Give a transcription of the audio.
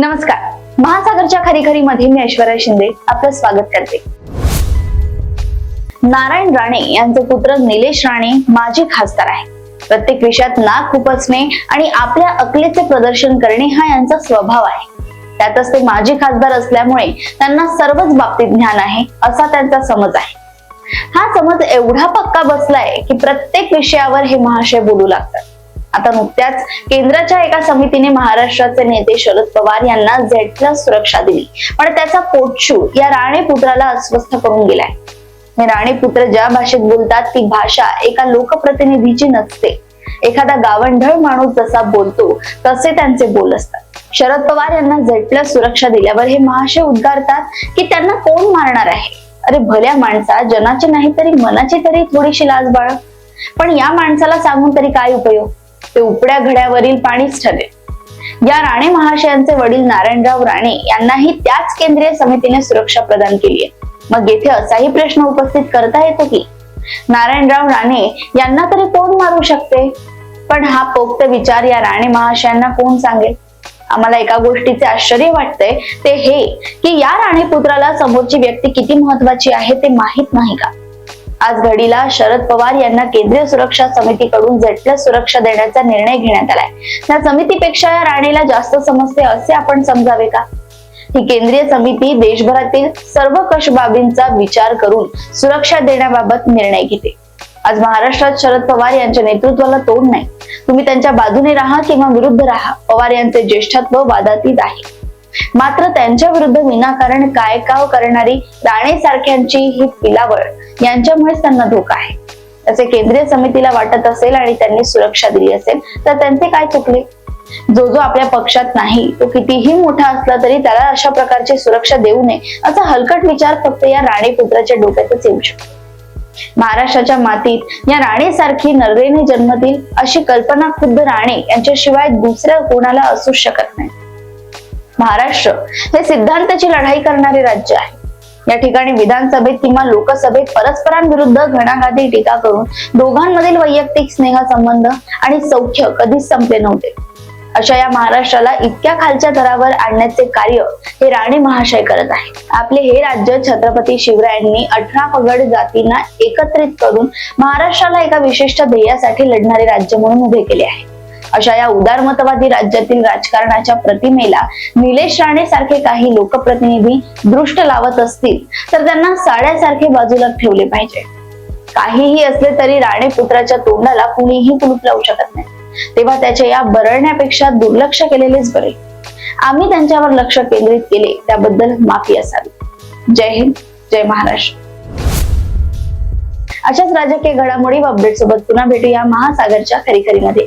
नमस्कार. महासागरच्या खरीखरी मध्ये मी ऐश्वर्या शिंदे आपलं स्वागत करते. नारायण राणे यांचे पुत्र निलेश राणे माजी खासदार आहे प्रत्येक विषयात नाक खुपसणे आणि आपल्या अकलेचे प्रदर्शन करणे हा यांचा स्वभाव आहे. त्यातच ते माजी खासदार असल्यामुळे त्यांना सर्वच बाबतीत ज्ञान आहे असा त्यांचा समज आहे. हा समज एवढा पक्का बसलाय की प्रत्येक विषयावर हे महाशय बोलू लागतात. आता नुकत्याच केंद्राच्या एका समितीने महाराष्ट्राचे नेते शरद पवार यांना झेड प्लस सुरक्षा दिली. पण त्याचा पोटशू या राणे पुत्राला अस्वस्थ करून गेलाय. राणे पुत्र ज्या भाषेत बोलतात ती भाषा एका लोकप्रतिनिधीची नसते. एखादा गावंढळ माणूस जसा बोलतो तसे त्यांचे बोल असतात. शरद पवार यांना झेड प्लस सुरक्षा दिल्यावर हे महाशय उद्गारतात की त्यांना कोण मारणार आहे? अरे भल्या माणसा जनाची नाही तरी मनाची तरी थोडीशी लाज बाळ पण या माणसाला सांगून तरी काय उपयोग? ते उपड्या घड्यावरील पाणीच ठरेल. या राणे महाशयांचे वडील नारायणराव राणे यांनाही त्याच केंद्रीय समितीने सुरक्षा प्रदान केली आहे मग येथे असाही प्रश्न उपस्थित करता येतो की? नारायणराव राणे यांना तरी कोण मारू शकते? पण हा पोक्त विचार या राणे महाशयांना कोण सांगेल? आम्हाला एका गोष्टीचे आश्चर्य वाटतंय ते हे की या राणे पुत्राला समोरची व्यक्ती किती महत्वाची आहे ते माहीत नाही का? आज घडीला शरद पवार यांना केंद्रीय सुरक्षा समितीकडून झेड सुरक्षा देण्याचा निर्णय घेण्यात आलाय. त्या समितीपेक्षा या राणेला जास्त समजते असे आपण समजावे का? ही केंद्रीय समिती देशभरातील सर्व कश बाबींचा विचार करून सुरक्षा देण्याबाबत निर्णय घेते. आज महाराष्ट्रात शरद पवार यांच्या नेतृत्वाला तोड नाही. तुम्ही त्यांच्या बाजूने राहा किंवा विरुद्ध राहा. पवार यांचे ज्येष्ठत्व वादातीत आहे. मात्र त्यांच्या विरुद्ध विनाकारण काय काव करणारी राणे सारख्यांची ही पिलावळ यांच्यामुळेच त्यांना धोका आहे. असे केंद्रीय समितीला वाटत असेल आणि त्यांनी सुरक्षा दिली असेल तर त्यांचे काय चुकले? जो जो आपल्या पक्षात नाही तो कितीही मोठा असला तरी त्याला अशा प्रकारची सुरक्षा देऊ नये असा हलकट विचार फक्त या राणे पुत्राच्या डोक्यातच येऊ शकतो. महाराष्ट्राच्या मातीत या राणे सारखी नरेने जन्मतील अशी कल्पना खुद्द राणे यांच्याशिवाय दुसऱ्या कोणाला असू शकत नाही. महाराष्ट्र हे सिद्धांताची लढाई करणारे राज्य आहे. या ठिकाणी विधानसभेत किंवा लोकसभेत परस्परांविरुद्ध घणाघाती टीका करून दोघांमधील वैयक्तिक स्नेह संबंध आणि सौख्य कधीच संपले नव्हते. अशा या महाराष्ट्राला इतक्या खालच्या थरावर आणण्याचे कार्य हे राणे महाशय करत आहे आपले हे राज्य छत्रपती शिवरायांनी अठरा पगड जातींना एकत्रित करून महाराष्ट्राला एका विशिष्ट ध्येयासाठी लढणारे राज्य म्हणून उभे केले आहे. अशा या उदारमतवादी राज्यातील राजकारणाच्या प्रतिमेला निलेश राणे सारखे काही लोकप्रतिनिधी दृष्ट लावत असतील तर त्यांना साड्यासारखे बाजूला ठेवले पाहिजे. काहीही असले तरी राणे पुत्राच्या तोंडाला कुणीही कुलूप लावू शकत नाही. तेव्हा त्याच्या या बरळण्यापेक्षा दुर्लक्ष केलेलेच बरे. आम्ही त्यांच्यावर लक्ष केंद्रित केले त्याबद्दल माफी असावी. जय हिंद जय महाराष्ट्र. अशाच राजकीय घडामोडी व अपडेट सोबत पुन्हा भेटूया महासागरच्या खरीखरीमध्ये